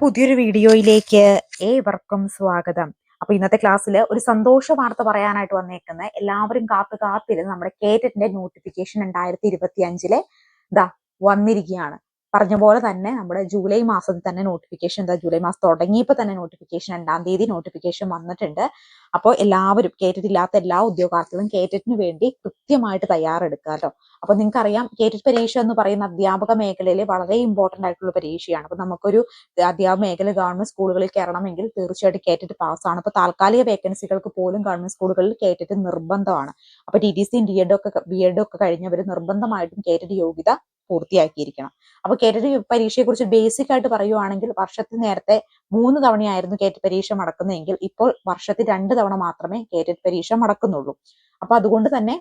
പുതിയൊരു വീഡിയോയിലേക്ക് ഏവർക്കും സ്വാഗതം. അപ്പൊ ഇന്നത്തെ ക്ലാസ്സിൽ ഒരു സന്തോഷ വാർത്ത പറയാനായിട്ട് വന്നേക്കുന്ന. എല്ലാവരും കാത്തു കാത്തിരുന്ന് നമ്മുടെ കേറ്ററ്റിന്റെ നോട്ടിഫിക്കേഷൻ രണ്ടായിരത്തി ഇരുപത്തി അഞ്ചിലെ ദാ വന്നിരിക്കുകയാണ്. പറഞ്ഞ പോലെ തന്നെ നമ്മുടെ ജൂലൈ മാസത്തിൽ തന്നെ നോട്ടിഫിക്കേഷൻ എന്താ ജൂലൈ മാസം തുടങ്ങിയപ്പോൾ തന്നെ നോട്ടിഫിക്കേഷൻ രണ്ടാം തീയതി നോട്ടിഫിക്കേഷൻ വന്നിട്ടുണ്ട്. അപ്പോൾ എല്ലാവരും കേറ്റിട്ടില്ലാത്ത എല്ലാ ഉദ്യോഗാർത്ഥികളും കേറ്ററ്റിന് വേണ്ടി കൃത്യമായിട്ട് തയ്യാറെടുക്കുക കേട്ടോ. അപ്പൊ നിങ്ങൾക്കറിയാം കേറ്ററ്റ് പരീക്ഷ എന്ന് പറയുന്ന അധ്യാപക മേഖലയിൽ വളരെ ഇമ്പോർട്ടന്റ് ആയിട്ടുള്ള പരീക്ഷയാണ്. അപ്പോൾ നമുക്കൊരു അധ്യാപക മേഖല ഗവൺമെന്റ് സ്കൂളുകളിൽ കയറണമെങ്കിൽ തീർച്ചയായിട്ടും കേറ്ററ്റ് പാസ്സാണ് അപ്പോൾ താൽക്കാലിക വേക്കൻസികൾക്ക് പോലും ഗവൺമെന്റ് സ്കൂളുകളിൽ കേറ്ററ്റ് നിർബന്ധമാണ്. അപ്പോൾ ടി ടി സിയും ഡി എഡും ഒക്കെ ബി എഡും ഒക്കെ കഴിഞ്ഞവർ നിർബന്ധമായിട്ടും കേറ്ററ്റ് യോഗ്യത പൂർത്തിയാക്കിയിരിക്കണം. അപ്പൊ കേറ്ററ്റ് പരീക്ഷയെ കുറിച്ച് ബേസിക് ആയിട്ട് പറയുവാണെങ്കിൽ വർഷത്തിൽ നേരത്തെ മൂന്ന് തവണയായിരുന്നു കേറ്റ പരീക്ഷ നടക്കുന്നതെങ്കിൽ ഇപ്പോൾ വർഷത്തിൽ രണ്ട് തവണ മാത്രമേ കേറ്റ പരീക്ഷ നടക്കുന്നുള്ളൂ അപ്പൊ അതുകൊണ്ട് തന്നെ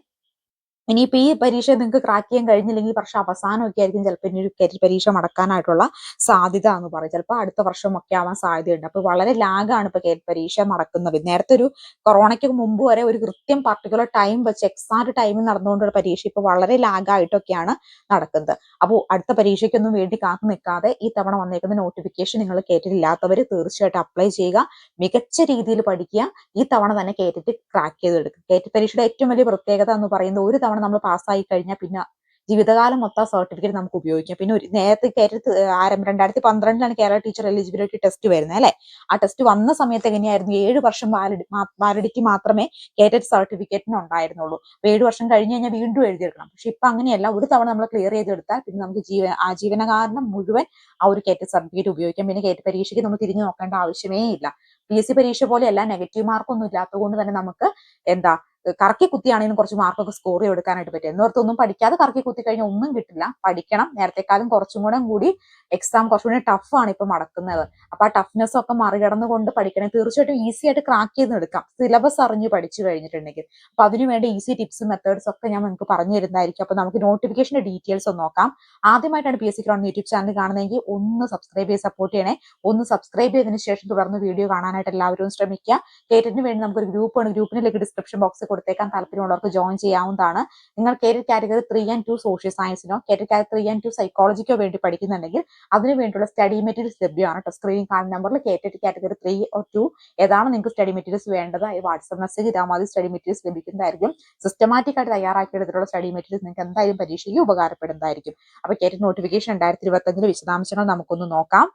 ഇനിയിപ്പോ ഈ പരീക്ഷ നിങ്ങൾക്ക് ക്രാക്ക് ചെയ്യാൻ കഴിഞ്ഞില്ലെങ്കിൽ വർഷം അവസാനമൊക്കെ ആയിരിക്കും ചിലപ്പോൾ ഇനി ഒരു കരിയർ പരീക്ഷ മടക്കാനായിട്ടുള്ള സാധ്യത എന്ന് പറയും. ചിലപ്പോൾ അടുത്ത വർഷം ഒക്കെ ആവാൻ സാധ്യതയുണ്ട്. അപ്പോൾ വളരെ ലാഗാണ് ഇപ്പൊ കരിയർ പരീക്ഷ നടക്കുന്നത്. നേരത്തെ ഒരു കൊറോണയ്ക്ക് മുമ്പ് വരെ ഒരു കൃത്യം പർട്ടിക്കുലർ ടൈം വെച്ച് എക്സാക്ട് ടൈമിൽ നടന്നുകൊണ്ടുള്ള പരീക്ഷ ഇപ്പൊ വളരെ ലാഗായിട്ടൊക്കെയാണ് നടക്കുന്നത്. അപ്പോൾ അടുത്ത പരീക്ഷയ്ക്കൊന്നും വേണ്ടി കാത്തു നിൽക്കാതെ ഈ തവണ വന്നേക്കുന്ന നോട്ടിഫിക്കേഷൻ നിങ്ങൾ കേട്ടിട്ടില്ലാത്തവർ തീർച്ചയായിട്ടും അപ്ലൈ ചെയ്യുക. മികച്ച രീതിയിൽ പഠിക്കുക. ഈ തവണ തന്നെ കേറ്റിട്ട് ക്രാക്ക് ചെയ്തെടുക്കുക. കേറ്റ് പരീക്ഷയുടെ ഏറ്റവും വലിയ പ്രത്യേകത എന്ന് പറയുന്നത് ഒരു തവണ നമ്മൾ പാസ്സായി കഴിഞ്ഞാൽ പിന്നെ ജീവിതകാലം മൊത്തം സർട്ടിഫിക്കറ്റ് നമുക്ക് ഉപയോഗിക്കാം. പിന്നെ ഒരു നേരത്തെ കേരളത്തിൽ ആരംഭം രണ്ടായിരത്തി പന്ത്രണ്ടിലാണ് കേരള ടീച്ചർ എലിജിബിലിറ്റി ടെസ്റ്റ് വരുന്നത് അല്ലെ? ആ ടെസ്റ്റ് വന്ന സമയത്ത് എങ്ങനെയായിരുന്നു? ഏഴ് വർഷം വാലിഡി വാലിഡിറ്റി മാത്രമേ കേരറ്റ് സർട്ടിഫിക്കറ്റിന് ഉണ്ടായിരുന്നുള്ളൂ. അപ്പൊ ഏഴ് വർഷം കഴിഞ്ഞ് കഴിഞ്ഞാൽ വീണ്ടും എഴുതിയെടുക്കണം. പക്ഷെ ഇപ്പൊ അങ്ങനെയല്ല. ഒരു തവണ നമ്മൾ ക്ലിയർ ചെയ്തെടുത്താൽ പിന്നെ നമുക്ക് ജീവ ആജീവനകാരണം മുഴുവൻ ആ ഒരു കേറ്ററ്റ് സർട്ടിഫിക്കറ്റ് ഉപയോഗിക്കാം. പിന്നെ കേറ്റ് പരീക്ഷയ്ക്ക് നമ്മൾ തിരിഞ്ഞു നോക്കേണ്ട ആവശ്യമേ ഇല്ല. പി എസ് സി പരീക്ഷ പോലെയല്ല. നെഗറ്റീവ് മാർക്കൊന്നും ഇല്ലാത്തതുകൊണ്ട് തന്നെ നമുക്ക് എന്താ കറക്കി കുത്തിയാണെങ്കിലും കുറച്ച് മാർക്കൊക്കെ സ്കോർ ചെയ്തെടുക്കാനായിട്ട് പറ്റും. എന്നോർത്തൊന്നും പഠിക്കാതെ കറക്കി കുത്തി കഴിഞ്ഞാൽ ഒന്നും കിട്ടില്ല. പഠിക്കണം. നേരത്തെക്കാളും കുറച്ചും കൂടെ കൂടി എക്സാം കുറച്ചും കൂടി ടഫ് ആണ് ഇപ്പൊ നടക്കുന്നത്. അപ്പൊ ആ ടഫ്നെസ് ഒക്കെ മറികടന്നുകൊണ്ട് പഠിക്കണേ തീർച്ചയായിട്ടും ഈസി ആയിട്ട് ക്രാക്ക് ചെയ്ത് എടുക്കാം. സിലബസ് അറിഞ്ഞ് പഠിച്ചു കഴിഞ്ഞിട്ടുണ്ടെങ്കിൽ. അപ്പൊ അതിനുവേണ്ടി ഈസി ടിപ്സ് മെത്തേഡ്സ് ഒക്കെ ഞാൻ നിങ്ങൾക്ക് പറഞ്ഞു തരുന്നതായിരിക്കും. അപ്പൊ നമുക്ക് നോട്ടിഫിക്കേഷന്റെ ഡീറ്റെയിൽസ് ഒന്ന് നോക്കാം. ആദ്യമായിട്ടാണ് P S C ground YouTube channel കാണുന്നതെങ്കിൽ ഒന്ന് സബ്സ്ക്രൈബ് ചെയ്ത് സപ്പോർട്ട് ചെയ്യണേ. ഒന്ന് സബ്സ്ക്രൈബ് ചെയ്തതിനു ശേഷം തുടർന്ന് വീഡിയോ കാണാനായിട്ട് എല്ലാവരും ശ്രമിക്കുക. കേറ്റിന് വേണ്ടി നമുക്കൊരു ഗ്രൂപ്പാണ് ഗ്രൂപ്പിനിലേക്ക് ഡിസ്ക്രിപ്ഷൻ ബോക്സ് കൊടുത്തേക്കാൻ താല്പര്യമുള്ളവർക്ക് ജോയിൻ ചെയ്യാവുന്നതാണ്. നിങ്ങൾ KTET category three and two social സയൻസിനോ KTET category three and two സൈക്കോളജിക്കോ വേണ്ടി പഠിക്കുന്നുണ്ടെങ്കിൽ അതിന് വേണ്ടിയുള്ള സ്റ്റഡി മെറ്റീരിയൽസ് ലഭ്യമാണ്. കേട്ടോ സ്ക്രീൻ കാണുന്ന നമ്പറിൽ KTET category three or two ഏതാണ് നിങ്ങൾക്ക് സ്റ്റഡി മെറ്റീരിയൽസ് വേണ്ടത്? ഈ വാട്സ്ആപ്പ് മെസ്സേജ് ഇതാ മതി. സ്റ്റഡി മെറ്റീരിയൽസ് ലഭിക്കുന്നതായിരിക്കും. സിസ്റ്റമാറ്റിക് ആയിട്ട് തയ്യാറാക്കിയെടുത്തിട്ടുള്ള സ്റ്റഡി മെറ്റീരിയൽസ് നിങ്ങൾക്ക് എന്തായാലും പരീക്ഷയ്ക്ക് ഉപകാരപ്പെടുന്നതായിരിക്കും. അപ്പൊ കേറ്ററ്റ് നോട്ടിഫിക്കേഷൻ രണ്ടായിരത്തി ഇരുപത്തഞ്ചിന്റെ വിശദാംശങ്ങൾ നമുക്കൊന്ന് നോക്കാം.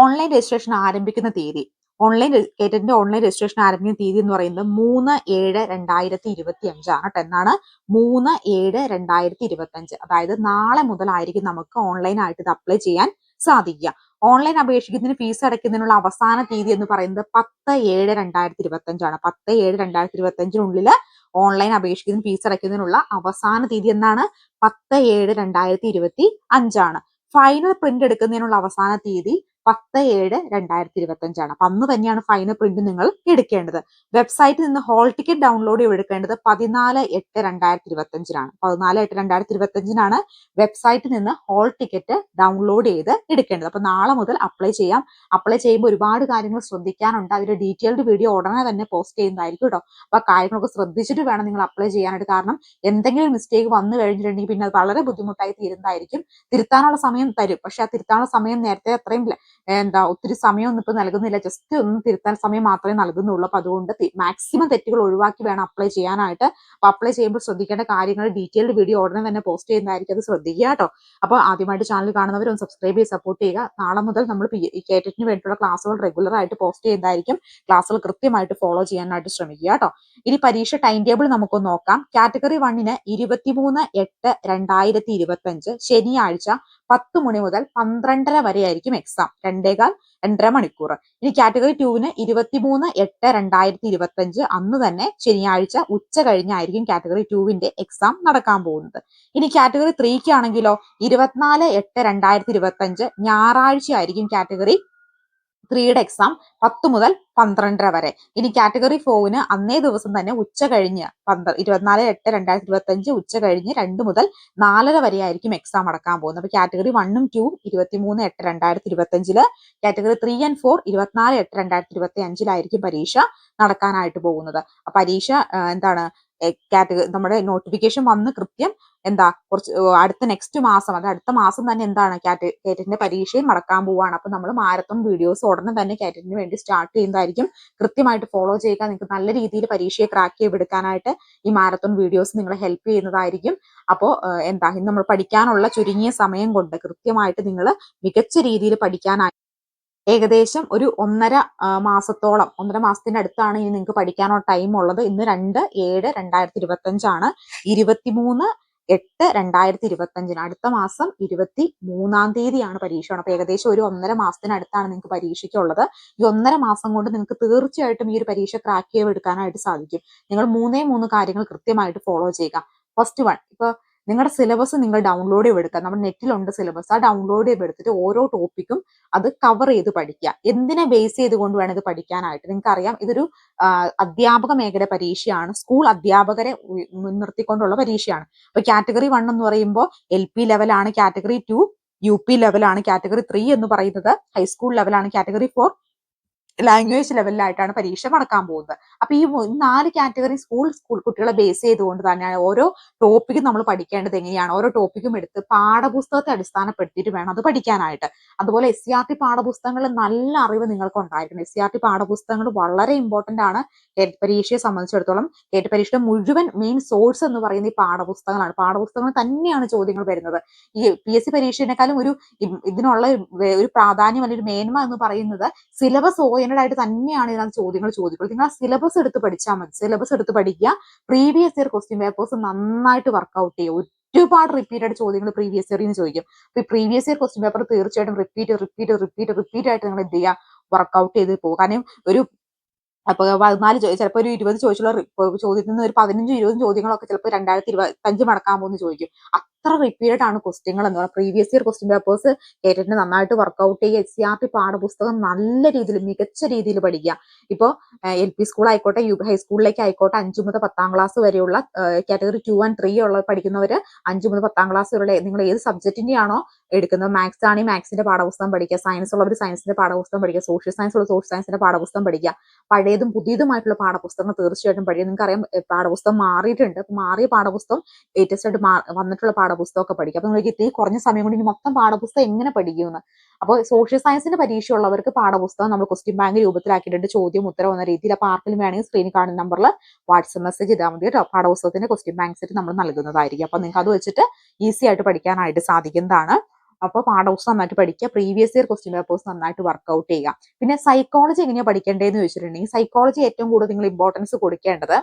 ഓൺലൈൻ രജിസ്ട്രേഷൻ ആരംഭിക്കുന്ന തീയതി. ഓൺലൈൻ കേറ്ററ്റിന്റെ ഓൺലൈൻ രജിസ്ട്രേഷൻ ആരംഭിക്കുന്ന തീയതി എന്ന് പറയുന്നത് മൂന്ന് ഏഴ് രണ്ടായിരത്തി ഇരുപത്തി അഞ്ചാണ് കേട്ടോ എന്നാണ് മൂന്ന് ഏഴ് രണ്ടായിരത്തി ഇരുപത്തി അഞ്ച് അതായത് നാളെ മുതലായിരിക്കും നമുക്ക് ഓൺലൈൻ ആയിട്ട് ഇത് അപ്ലൈ ചെയ്യാൻ സാധിക്കുക. ഓൺലൈൻ അപേക്ഷിക്കുന്നതിന് ഫീസ് അടയ്ക്കുന്നതിനുള്ള അവസാന തീയതി എന്ന് പറയുന്നത് പത്ത് ഏഴ് രണ്ടായിരത്തി ഇരുപത്തി അഞ്ചാണ് പത്ത് ഏഴ് രണ്ടായിരത്തി ഇരുപത്തി അഞ്ചിനുള്ളിൽ ഓൺലൈൻ അപേക്ഷിക്കുന്നതിന് ഫീസ് അടയ്ക്കുന്നതിനുള്ള അവസാന തീയതി എന്നാണ് പത്ത് ഏഴ് രണ്ടായിരത്തി ഇരുപത്തി അഞ്ചാണ് ഫൈനൽ പ്രിന്റ് എടുക്കുന്നതിനുള്ള അവസാന തീയതി പത്ത് ഏഴ് രണ്ടായിരത്തി ഇരുപത്തി അഞ്ചാണ് അപ്പൊ അന്ന് തന്നെയാണ് ഫൈനൽ പ്രിന്റ് നിങ്ങൾ എടുക്കേണ്ടത്. വെബ്സൈറ്റിൽ നിന്ന് ഹോൾ ടിക്കറ്റ് ഡൗൺലോഡ് ചെയ്ത് എടുക്കേണ്ടത് പതിനാല് എട്ട് രണ്ടായിരത്തി ഇരുപത്തി അഞ്ചിനാണ് പതിനാല് എട്ട് രണ്ടായിരത്തി ഇരുപത്തി അഞ്ചിനാണ് വെബ്സൈറ്റിൽ നിന്ന് ഹോൾ ടിക്കറ്റ് ഡൗൺലോഡ് ചെയ്ത് എടുക്കേണ്ടത്. അപ്പൊ നാളെ മുതൽ അപ്ലൈ ചെയ്യാം. അപ്ലൈ ചെയ്യുമ്പോൾ ഒരുപാട് കാര്യങ്ങൾ ശ്രദ്ധിക്കാനുണ്ട്. അതിന്റെ ഡീറ്റെയിൽഡ് വീഡിയോ ഉടനെ തന്നെ പോസ്റ്റ് ചെയ്യുന്നതായിരിക്കും കേട്ടോ അപ്പൊ കാര്യങ്ങളൊക്കെ ശ്രദ്ധിച്ചിട്ട് വേണം നിങ്ങൾ അപ്ലൈ ചെയ്യാനായിട്ട്. കാരണം എന്തെങ്കിലും മിസ്റ്റേക്ക് വന്നു കഴിഞ്ഞിട്ടുണ്ടെങ്കിൽ പിന്നെ അത് വളരെ ബുദ്ധിമുട്ടായി തീരുന്നതായിരിക്കും. തിരുത്താനുള്ള സമയം തരും. പക്ഷെ ആ തിരുത്താനുള്ള സമയം നേരത്തെ അത്രയും എന്താ ഒത്തിരി സമയമൊന്നും ഇപ്പൊ നൽകുന്നില്ല. ജസ്റ്റ് ഒന്ന് തിരുത്താൻ സമയം മാത്രമേ നൽകുന്നുള്ളൂ. അപ്പൊ അതുകൊണ്ട് മാക്സിമം തെറ്റുകൾ ഒഴിവാക്കി വേണം അപ്ലൈ ചെയ്യാനായിട്ട്. അപ്പൊ അപ്ലൈ ചെയ്യുമ്പോൾ ശ്രദ്ധിക്കേണ്ട കാര്യങ്ങൾ ഡീറ്റെയിൽഡ് വീഡിയോ ഉടനെ തന്നെ പോസ്റ്റ് ചെയ്യുന്നതായിരിക്കും. അത് ശ്രദ്ധിക്കുക കേട്ടോ. അപ്പൊ ആദ്യമായിട്ട് ചാനൽ കാണുന്നവർ ഒന്ന് സബ്സ്ക്രൈബ് ചെയ്ത് സപ്പോർട്ട് ചെയ്യുക. നാളെ മുതൽ നമ്മൾ കേറ്ററ്റിന് വേണ്ടിയുള്ള ക്ലാസ്സുകൾ റെഗുലർ ആയിട്ട് പോസ്റ്റ് ചെയ്യുന്നതായിരിക്കും. ക്ലാസ്സുകൾ കൃത്യമായിട്ട് ഫോളോ ചെയ്യാനായിട്ട് ശ്രമിക്കുക കേട്ടോ. ഇനി പരീക്ഷ ടൈം ടേബിൾ നമുക്കൊന്ന് നോക്കാം. കാറ്റഗറി വണ്ണിന് ഇരുപത്തിമൂന്ന് എട്ട് രണ്ടായിരത്തി ഇരുപത്തി അഞ്ച് ശനിയാഴ്ച പത്ത് മണി മുതൽ പന്ത്രണ്ടര വരെ ആയിരിക്കും എക്സാം രണ്ടേകാൽ രണ്ടര മണിക്കൂർ. ഇനി കാറ്റഗറി ടുവിന് ഇരുപത്തിമൂന്ന് എട്ട് രണ്ടായിരത്തി ഇരുപത്തി അഞ്ച് അന്ന് തന്നെ ശനിയാഴ്ച ഉച്ച കഴിഞ്ഞായിരിക്കും കാറ്റഗറി ടുവിന്റെ എക്സാം നടക്കാൻ പോകുന്നത്. ഇനി കാറ്റഗറി ത്രീക്ക് ആണെങ്കിലോ ഇരുപത്തിനാല് എട്ട് രണ്ടായിരത്തി ഇരുപത്തി അഞ്ച് ഞായറാഴ്ച ആയിരിക്കും കാറ്റഗറി ത്രീയുടെ എക്സാം പത്ത് മുതൽ പന്ത്രണ്ടര വരെ. ഇനി കാറ്റഗറി ഫോറിന് അന്നേ ദിവസം തന്നെ ഉച്ച കഴിഞ്ഞ് പന്ത്ര ഇരുപത്തിനാല് എട്ട് രണ്ടായിരത്തി ഇരുപത്തി അഞ്ച് ഉച്ച കഴിഞ്ഞ് രണ്ട് മുതൽ നാലര വരെ ആയിരിക്കും എക്സാം അടക്കാൻ പോകുന്നത്. അപ്പൊ കാറ്റഗറി വണ്ണും ടൂവും ഇരുപത്തിമൂന്ന് എട്ട് രണ്ടായിരത്തി ഇരുപത്തി അഞ്ചിൽ കാറ്റഗറി ത്രീ ആൻഡ് ഫോർ ഇരുപത്തിനാല് എട്ട് രണ്ടായിരത്തി ഇരുപത്തി അഞ്ചിലായിരിക്കും പരീക്ഷ നടക്കാനായിട്ട് പോകുന്നത്. പരീക്ഷ എന്താണ് കാറ്റഗറി നമ്മുടെ നോട്ടിഫിക്കേഷൻ വന്ന് കൃത്യം എന്താ കുറച്ച് അടുത്ത നെക്സ്റ്റ് മാസം അത് അടുത്ത മാസം തന്നെ എന്താണ് കാറ്റ് കേറ്ററ്റിന്റെ പരീക്ഷയും നടക്കാൻ പോവാണ്. അപ്പൊ നമ്മൾ മാരത്തോൺ വീഡിയോസ് ഉടനെ തന്നെ കാറ്ററ്റിന് വേണ്ടി സ്റ്റാർട്ട് ചെയ്യുന്നതായിരിക്കും. കൃത്യമായിട്ട് ഫോളോ ചെയ്യുക നിങ്ങൾക്ക് നല്ല രീതിയിൽ പരീക്ഷയെ ക്രാക്ക് ചെയ്തെടുക്കാനായിട്ട് ഈ മാരത്തൺ വീഡിയോസ് നിങ്ങളെ ഹെൽപ്പ് ചെയ്യുന്നതായിരിക്കും. അപ്പോൾ എന്താ നമ്മൾ പഠിക്കാനുള്ള ചുരുങ്ങിയ സമയം കൊണ്ട് കൃത്യമായിട്ട് നിങ്ങൾ മികച്ച രീതിയിൽ പഠിക്കാനായി ഏകദേശം ഒരു ഒന്നര മാസത്തോളം ഒന്നര മാസത്തിന്റെ അടുത്താണ് ഇനി നിങ്ങൾക്ക് പഠിക്കാനുള്ള ടൈം ഉള്ളത്. ഇന്ന് രണ്ട് ഏഴ് രണ്ടായിരത്തി ഇരുപത്തി അഞ്ചാണ് ഇരുപത്തിമൂന്ന് എട്ട് രണ്ടായിരത്തി ഇരുപത്തി അഞ്ചിന് അടുത്ത മാസം ഇരുപത്തി മൂന്നാം തീയതിയാണ് പരീക്ഷ. അപ്പൊ ഏകദേശം ഒരു ഒന്നര മാസത്തിനടുത്താണ് നിങ്ങൾക്ക് പരീക്ഷയ്ക്കുള്ളത്. ഈ ഒന്നര മാസം കൊണ്ട് നിങ്ങൾക്ക് തീർച്ചയായിട്ടും ഈ ഒരു പരീക്ഷ ക്രാക്ക് ചെയ്ത് എടുക്കാനായിട്ട് സാധിക്കും. നിങ്ങൾ മൂന്നേ മൂന്ന് കാര്യങ്ങൾ കൃത്യമായിട്ട് ഫോളോ ചെയ്യുക. ഫസ്റ്റ് വൺ ഇപ്പൊ നിങ്ങളുടെ സിലബസ് നിങ്ങൾ ഡൗൺലോഡ് ചെയ്ത് എടുക്കുക നമ്മുടെ നെറ്റിലുണ്ട് സിലബസ് ആ ഡൗൺലോഡ് ചെയ്ത് എടുത്തിട്ട് ഓരോ ടോപ്പിക്കും അത് കവർ ചെയ്ത് പഠിക്കുക എന്തിനെ ബേസ് ചെയ്തുകൊണ്ട് വേണം ഇത് പഠിക്കാനായിട്ട്? നിങ്ങൾക്കറിയാം ഇതൊരു അധ്യാപക മേഖല പരീക്ഷയാണ്. സ്കൂൾ അധ്യാപകരെ മുൻനിർത്തിക്കൊണ്ടുള്ള പരീക്ഷയാണ്. അപ്പൊ കാറ്റഗറി വൺ എന്ന് പറയുമ്പോൾ എൽ പി ലെവലാണ് കാറ്റഗറി ടു യു പി ലെവലാണ് കാറ്റഗറി ത്രീ എന്ന് പറയുന്നത്. ഹൈസ്കൂൾ ലെവലാണ് കാറ്റഗറി ഫോർ ലാംഗ്വേജ് ലെവലിലായിട്ടാണ് പരീക്ഷ നടക്കാൻ പോകുന്നത്. അപ്പൊ ഈ നാല് കാറ്റഗറി സ്കൂൾ സ്കൂൾ കുട്ടികളെ ബേസ് ചെയ്തുകൊണ്ട് തന്നെയാണ് ഓരോ ടോപ്പിക്കും നമ്മൾ പഠിക്കേണ്ടത് എങ്ങനെയാണ്. ഓരോ ടോപ്പിക്കും എടുത്ത് പാഠപുസ്തകത്തെ അടിസ്ഥാനപ്പെടുത്തിയിട്ട് വേണം അത് പഠിക്കാനായിട്ട്. അതുപോലെ എസ് സി ആർ ടി പാഠപുസ്തകങ്ങളിൽ നല്ല അറിവ് നിങ്ങൾക്ക് ഉണ്ടായിരിക്കണം. എസ് സി ആർ ടി പാഠപുസ്തകങ്ങൾ വളരെ ഇമ്പോർട്ടന്റ് ആണ്. കേറ്റ് പരീക്ഷയെ സംബന്ധിച്ചിടത്തോളം കേറ്റ് പരീക്ഷയുടെ മുഴുവൻ മെയിൻ സോഴ്സ് എന്ന് പറയുന്ന ഈ പാഠപുസ്തകങ്ങളാണ്. പാഠപുസ്തകങ്ങൾ തന്നെയാണ് ചോദ്യങ്ങൾ വരുന്നത്. ഈ പി എസ് സി പരീക്ഷയെക്കാളും ഒരു ഇതിനുള്ള ഒരു പ്രാധാന്യം അല്ലെങ്കിൽ ഒരു മേന്മ എന്ന് പറയുന്നത് സിലബസ് ഓറിയന്റഡ് ആയിട്ട് തന്നെയാണ് ഇതിനകത്ത് ചോദ്യങ്ങൾ ചോദിക്കുന്നത്. നിങ്ങൾ സിലബസ് എടുത്ത് പഠിച്ചാൽ മതി. സിലബസ് എടുത്ത് പഠിക്കുക. പ്രീവിയസ് ഇയർ ക്വസ്റ്റ്യൻ പേപ്പേഴ്സ് നന്നായിട്ട് വർക്ക്ഔട്ട് ചെയ്യുക ഒരുപാട് റിപ്പീറ്റഡ് ചോദ്യങ്ങൾ പ്രീവിയസ് ഇയറിൽ നിന്ന് ചോദിക്കും. അപ്പൊ പ്രീവിയസ് ഇയർ ക്വസ്റ്റ്യൻ പേപ്പർ തീർച്ചയായിട്ടും റിപ്പീറ്റ് റിപ്പീറ്റ് റിപ്പീറ്റ് റിപ്പീറ്റ് ആയിട്ട് നിങ്ങൾ എന്ത് ചെയ്യുക വർക്ക്ഔട്ട് ചെയ്ത് പോകും. കാരണം ഒരു അപ്പൊ പതിനാല് ചിലപ്പോൾ ഒരു ഇരുപത് ചോദിച്ചുള്ള ചോദ്യത്തിൽ നിന്ന് ഒരു പതിനഞ്ചും ഇരുപതും ചോദ്യങ്ങളൊക്കെ ചിലപ്പോൾ രണ്ടായിരത്തി ഇരുപത്തഞ്ച് മടക്കാൻ പോകുന്ന ചോദിക്കും. അത്ര റിപ്പീറ്റഡ് ആണ് ക്വസ്റ്റ്യങ്ങൾ എന്ന് പറയുന്നത്. പ്രീവിയസ് ഇയർ ക്വസ്റ്റ്യൻ പേപ്പേഴ്സ് കേട്ടിട്ട് നന്നായിട്ട് വർക്ക്ഔട്ട് ചെയ്യുക എസ് സി ആർ ടി പാഠപുസ്തകം നല്ല രീതിയിൽ മികച്ച രീതിയിൽ പഠിക്കുക. ഇപ്പോൾ എൽ പി സ്കൂൾ ആയിക്കോട്ടെ യു ഹൈസ്കൂളിലേക്ക് ആയിക്കോട്ടെ അഞ്ചു മുതൽ പത്താം ക്ലാസ് വരെയുള്ള കാറ്റഗറി ടു ആൻഡ് ത്രീ ഉള്ള പഠിക്കുന്നവർ അഞ്ചു മുതൽ പത്താം ക്ലാസ് വരെ നിങ്ങൾ ഏത് സബ്ജക്റ്റിന്റെ ആണോ എടുക്കുന്നത്? മാത്സ് ആണെങ്കിൽ മാത്സിന്റെ പാഠപുസ്തകം പഠിക്കുക. സയൻസ് ഉള്ളവർ സയൻസിന്റെ പാഠപുസ്തകം പഠിക്കുക. സോഷ്യൽ സയൻസ് ഉള്ള സോഷ്യൽ സയൻസിന്റെ പാഠപുസ്തകം പഠിക്കുക. പഴയതും പുതിയതുമായിട്ടുള്ള പാഠപുസ്തകങ്ങൾ തീർച്ചയായിട്ടും പഠിക്കുക. നിങ്ങൾക്കറിയാം പാഠപുസ്തകം മാറിയിട്ടുണ്ട്. മാറിയ പാഠപുസ്തകം ലേറ്റസ്റ്റ് ആയിട്ട് വന്നിട്ടുള്ള വന്നിട്ടുള്ള പാഠപുസ്തകമൊക്കെ പഠിക്കും. അപ്പൊ നിങ്ങൾക്ക് ഇത്തിരി കുറഞ്ഞ സമയം കൊണ്ട് ഇനി മൊത്തം പാഠപുസ്തകം എങ്ങനെ പഠിക്കുമെന്ന് അപ്പോൾ സോഷ്യൽ സയൻസിന്റെ പരീക്ഷ ഉള്ളവർക്ക് പാഠപുസ്തകം നമ്മൾ ക്വസ്റ്റ്യൻ ബാങ്ക് രൂപത്തിലാക്കിയിട്ടുണ്ട്. ചോദ്യം ഉത്തരം എന്ന രീതിയിൽ. അപ്പോൾ ആർക്കെങ്കിലും വേണമെങ്കിൽ സ്ക്രീനിൽ കാണുന്ന നമ്പറിൽ വാട്സ്ആപ്പ് മെസ്സേജ് ചെയ്താൽ മതി കേട്ടോ. പാഠപുസ്തകത്തിന്റെ ക്വസ്റ്റ്യൻ ബാങ്ക് സെറ്റ് നമ്മൾ നൽകുന്നതായിരിക്കും. അപ്പൊ നിങ്ങൾക്ക് അത് വെച്ചിട്ട് ഈസി ആയിട്ട് പഠിക്കാനായിട്ട് സാധിക്കുന്നതാണ്. അപ്പോൾ പാഠപുസ്തകം നന്നായിട്ട് പഠിക്കുക. പ്രീവിയസ് ഇയർ ക്വസ്റ്റ്യൻ പേപ്പേഴ്സ് നന്നായിട്ട് വർക്ക്ഔട്ട് ചെയ്യുക. പിന്നെ സൈക്കോളജി എങ്ങനെയാണ് പഠിക്കേണ്ടതെന്ന് ചോദിച്ചിട്ടുണ്ടെങ്കിൽ സൈക്കോളജി ഏറ്റവും കൂടുതൽ നിങ്ങൾ ഇമ്പോർട്ടൻസ് കൊടുക്കേണ്ടത്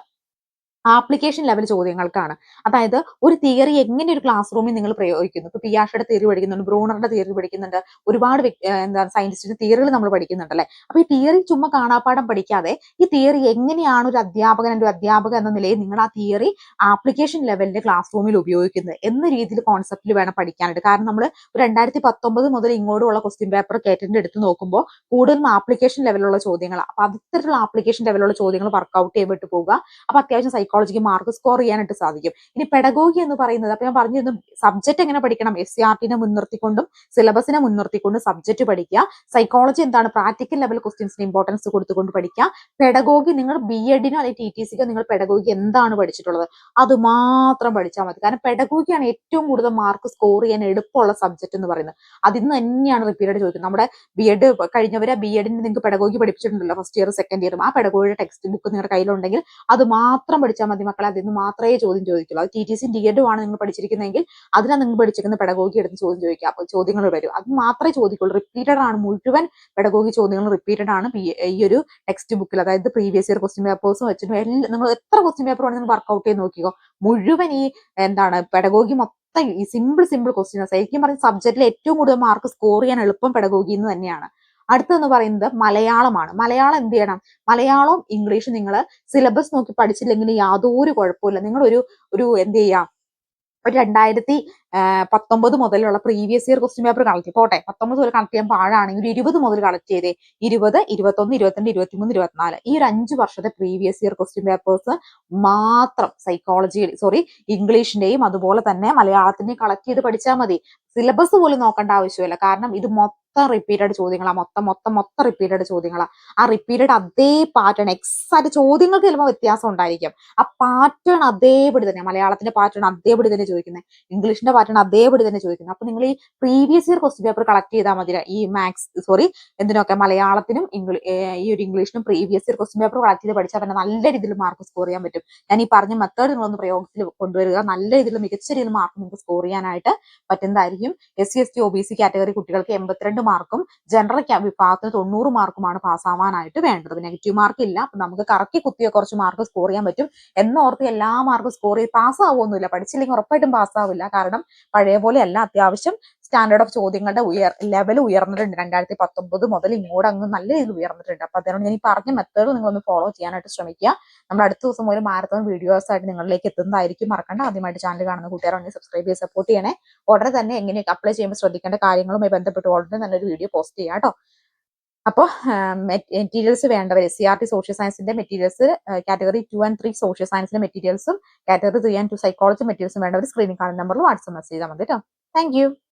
ആപ്ലിക്കേഷൻ ലെവൽ ചോദ്യങ്ങൾക്കാണ്. അതായത് ഒരു തിയറി എങ്ങനെ ഒരു ക്ലാസ് റൂമിൽ നിങ്ങൾ പ്രയോഗിക്കുന്നു? ഇപ്പൊ പിയാഷയുടെ തിയറി പഠിക്കുന്നുണ്ട് ബ്രോണറുടെ തിയറി പഠിക്കുന്നുണ്ട് ഒരുപാട് എന്താ സയന്റിസ്റ്റിന്റെ തിയറികൾ നമ്മൾ പഠിക്കുന്നുണ്ട് അല്ലെ അപ്പൊ ഈ തിയറി ചുമ്മാ കാണാപ്പാടം പഠിക്കാതെ ഈ തിയറി എങ്ങനെയാണ് ഒരു അധ്യാപകൻ ഒരു അധ്യാപകൻ എന്ന നിലയിൽ നിങ്ങൾ ആ തിയറി ആപ്ലിക്കേഷൻ ലെവലിൽ ക്ലാസ് റൂമിൽ ഉപയോഗിക്കുന്നത് എന്ന രീതിയിൽ കോൺസെപ്റ്റിൽ വേണം പഠിക്കാനായിട്ട്. കാരണം നമ്മൾ രണ്ടായിരത്തി പത്തൊമ്പത് മുതൽ ഇങ്ങോട്ടുള്ള ക്വസ്റ്റ്യൻ പേപ്പർ കേറ്റിന്റെ എടുത്ത് നോക്കുമ്പോൾ കൂടുതലും ആപ്ലിക്കേഷൻ ലെവലുള്ള ചോദ്യങ്ങളാണ് അപ്പൊ അത്തരത്തിലുള്ള ആപ്ലിക്കേഷൻ ലെവലുള്ള ചോദ്യങ്ങൾ വർക്ക്ഔട്ട് ചെയ്യപ്പെട്ട് പോവുക. അപ്പൊ അത്യാവശ്യം സൈക്കോളജിക്ക് മാർക്ക് സ്കോർ ചെയ്യാനായിട്ട് സാധിക്കും. ഇനി പെഡഗോഗി എന്ന് പറയുന്നത് അപ്പൊ ഞാൻ പറഞ്ഞിരുന്നു സബ്ജക്ട് എങ്ങനെ പഠിക്കണം? എസ് സി ആർ ടിനെ മുൻനിർത്തിക്കൊണ്ടും സിലബസിനെ മുൻനിർത്തിക്കൊണ്ടും സബ്ജക്ട് പഠിക്കുക. സൈക്കോളജി എന്താണ്? പ്രാക്ടിക്കൽ ലെവൽ ക്വസ്റ്റ്യൻസിന് ഇമ്പോർട്ടൻസ് കൊടുത്തുകൊണ്ട് പഠിക്കുക. പെഡഗോഗി നിങ്ങൾ ബി എഡിനോ അല്ലെങ്കിൽ ടി ടി സിക്കോ നിങ്ങൾ പെഡഗോഗി എന്താണ് പഠിച്ചിട്ടുള്ളത്? അത് മാത്രം പഠിച്ചാൽ മതി. കാരണം പെഡഗോഗിയാണ് ഏറ്റവും കൂടുതൽ മാർക്ക് സ്കോർ ചെയ്യാൻ എളുപ്പമുള്ള സബ്ജക്ട് എന്ന് പറയുന്നത്. അതിന്ന് തന്നെയാണ് റിപ്പീറ്റഡ് ചോദിക്കുന്നത്. നമ്മുടെ ബി എഡ് കഴിഞ്ഞവരെ ബി എഡിന് നിങ്ങൾക്ക് പെഡഗോഗി പഠിപ്പിച്ചിട്ടുണ്ടല്ലോ ഫസ്റ്റ് ഇയർ സെക്കൻഡ് ഇയർ ആ പെഡഗോഗിയുടെ ടെക്സ്റ്റ് ബുക്ക് നിങ്ങളുടെ കയ്യിലുണ്ടെങ്കിൽ അത് മാത്രം പഠിച്ചാൽ മതി മക്കളെ അതിൽ നിന്ന് മാത്രമേ ചോദ്യം ചോദിക്കുള്ളൂ. അത് ടി ടി സി ഡി എഡും ആണ് നിങ്ങൾ പഠിച്ചിരിക്കുന്നതെങ്കിൽ അതിനാണ് നിങ്ങൾ പഠിച്ചിരിക്കുന്ന പെടകോഗി എടുത്ത് ചോദ്യം ചോദിക്കുക. അപ്പോൾ ചോദ്യങ്ങൾ വരും. അത് മാത്രമേ ചോദിക്കുള്ളൂ. റിപ്പീറ്റഡ് ആണ് മുഴുവൻ പെടകോഗി ചോദ്യങ്ങൾ റിപ്പീറ്റഡ് ആണ് ഈ- ഒരു ടെക്സ്റ്റ് ബുക്കിൽ അതായത് പ്രീവിയസ് ഇയർ ക്വസ്റ്റ്യൻ പേപ്പേഴ്സും വെച്ചിട്ട് എല്ലാം നിങ്ങൾ എത്ര ക്വസ്റ്റ്യൻ പേപ്പർ വേണമെങ്കിൽ നിങ്ങൾ വർക്ക്ഔട്ട് ചെയ്ത് നോക്കിക്കോ. മുഴുവൻ ഈ എന്താണ് പെടകോഗി മൊത്തം ഈ സിമ്പിൾ സിമ്പിൾ ക്വസ്റ്റ്യൻസ് ആയിരിക്കും പറഞ്ഞ സബ്ജക്റ്റിൽ ഏറ്റവും കൂടുതൽ മാർക്ക് സ്കോർ ചെയ്യാൻ എളുപ്പം പെഡഗോഗി എന്ന് തന്നെയാണ്. അടുത്തെന്ന് പറയുന്നത് മലയാളമാണ്. മലയാളം എന്ത് ചെയ്യണം? മലയാളവും ഇംഗ്ലീഷും നിങ്ങൾ സിലബസ് നോക്കി പഠിച്ചില്ലെങ്കിൽ യാതൊരു കുഴപ്പമില്ല നിങ്ങളൊരു ഒരു എന്ത് ചെയ്യാം ഒരു രണ്ടായിരത്തി പത്തൊമ്പത് മുതലുള്ള previous year question paper collect ചെയ്യും പോട്ടെ പത്തൊമ്പത് മുതൽ കളക്ട് ചെയ്യാൻ പാടാണെങ്കിൽ ഒരു ഇരുപത് മുതൽ കളക്ട് ചെയ്തേ. ഇരുപത് ഇരുപത്തൊന്ന് ഇരുപത്തിരണ്ട് ഇരുപത്തിമൂന്ന് ഇരുപത്തിനാല്. ഈ ഒരു അഞ്ച് വർഷത്തെ പ്രീവിയസ് ഇയർ ക്വസ്റ്റ്യൻ പേപ്പേഴ്സ് മാത്രം സൈക്കോളജി സോറി ഇംഗ്ലീഷിന്റെയും അതുപോലെ തന്നെ മലയാളത്തിന്റെയും കളക്ട് ചെയ്ത് പഠിച്ചാൽ മതി. സിലബസ് പോലും നോക്കേണ്ട ആവശ്യമില്ല. കാരണം ഇത് മൊത്തം റിപ്പീറ്റഡ് ചോദ്യങ്ങളാണ് മൊത്തം മൊത്തം മൊത്തം റിപ്പീറ്റഡ് ചോദ്യങ്ങളാണ് ആ റിപ്പീറ്റഡ് അതേ പാറ്റേൺ എക്സാക്ട് ചോദ്യങ്ങൾക്ക് ചിലപ്പോൾ വ്യത്യാസം ഉണ്ടായിരിക്കും. ആ പാറ്റേൺ അതേപടി തന്നെ മലയാളത്തിന്റെ പാറ്റേൺ അതേപടി തന്നെ ചോദിക്കുന്നത് ഇംഗ്ലീഷിന്റെ പാറ്റേൺ അതേപടി തന്നെ ചോദിക്കുന്നത്. അപ്പൊ നിങ്ങൾ ഈ previous year question paper collect ചെയ്താൽ മതി. ഈ മാത്സ് സോറി എന്തിനൊക്കെ മലയാളത്തിനും ഈ ഒരു ഇംഗ്ലീഷിനും previous year question paper collect ചെയ്ത് പഠിച്ചാൽ തന്നെ നല്ല രീതിയിൽ മാർക്ക് സ്കോർ ചെയ്യാൻ പറ്റും. ഞാൻ ഈ പറഞ്ഞ മെത്തേഡ് നിങ്ങളൊന്ന് പ്രയോഗത്തിൽ കൊണ്ടുവരിക. നല്ല രീതിയിൽ മികച്ച രീതിയിൽ മാർക്ക് നിങ്ങൾക്ക് സ്കോർ ചെയ്യാനായിട്ട് പറ്റുന്നതായിരിക്കും. S C S T O B C category കുട്ടികൾക്ക് എൺപത്തിരണ്ട് മാർക്കും ജനറൽ വിഭാഗത്തിന് തൊണ്ണൂറ് മാർക്കുമാണ് പാസ്സാവാനായിട്ട് വേണ്ടത്. നെഗറ്റീവ് മാർക്ക് ഇല്ല. അപ്പൊ നമുക്ക് കറക്കി കുത്തിയ കുറച്ച് മാർക്ക് സ്കോർ ചെയ്യാൻ പറ്റും. എന്നോർത്ത് എല്ലാ മാർക്കും സ്കോർ ചെയ്ത് പാസ്സാവുമൊന്നുമില്ല പഠിച്ചില്ലെങ്കിൽ ഉറപ്പായിട്ടും പാസ്സാവില്ല കാരണം പഴയ പോലെ അല്ല. അത്യാവശ്യം സ്റ്റാൻഡേർഡ് ഓഫ് ചോദ്യങ്ങളുടെ ഉയർ ലെവൽ ഉയർന്നിട്ടുണ്ട്. രണ്ടായിരത്തി പത്തൊമ്പത് മുതൽ ഇങ്ങോട്ട് അങ്ങ് നല്ല രീതിയിൽ ഉയർന്നിട്ടുണ്ട്. അപ്പൊ അതുകൊണ്ട് ഞാൻ ഈ പറഞ്ഞ മെത്തേഡ് നിങ്ങൾ ഒന്ന് ഫോളോ ചെയ്യാനായിട്ട് ശ്രമിക്കുക. നമ്മൾ അടുത്ത ദിവസം മുതൽ മാരത്തോൺ വീഡിയോസ് ആയിട്ട് നിങ്ങളിലേക്ക് എത്തുന്നതായിരിക്കും. മറക്കണ്ട. ആദ്യമായിട്ട് ചാനൽ കാണുന്ന കൂട്ടുകാരാണെങ്കിൽ സബ്സ്ക്രൈബ് ചെയ്ത് സപ്പോർട്ട് ചെയ്യണേ. ഉടനെ തന്നെ എങ്ങനെയൊക്കെ അപ്ലൈ ചെയ്യുമ്പോൾ ശ്രദ്ധിക്കേണ്ട കാര്യങ്ങളുമായി ബന്ധപ്പെട്ട് ഉടനെ തന്നെ ഒരു വീഡിയോ പോസ്റ്റ് ചെയ്യാം കേട്ടോ. അപ്പോൾ മെറ്റീരിയൽസ് വേണ്ടവർ സി ആർ ടി സോഷ്യൽ സയൻസിന്റെ materials category two and three social സയൻസിന്റെ മെറ്റീരിയൽസും category three and two psychology മെറ്റീരിയൽസും വേണ്ടവർ സ്ക്രീനിൽ കാണുന്ന നമ്പറിൽ വാട്സ്ആപ്പ് മെസ്സേജ് ചെയ്താൽ മതി കേട്ടോ താങ്ക്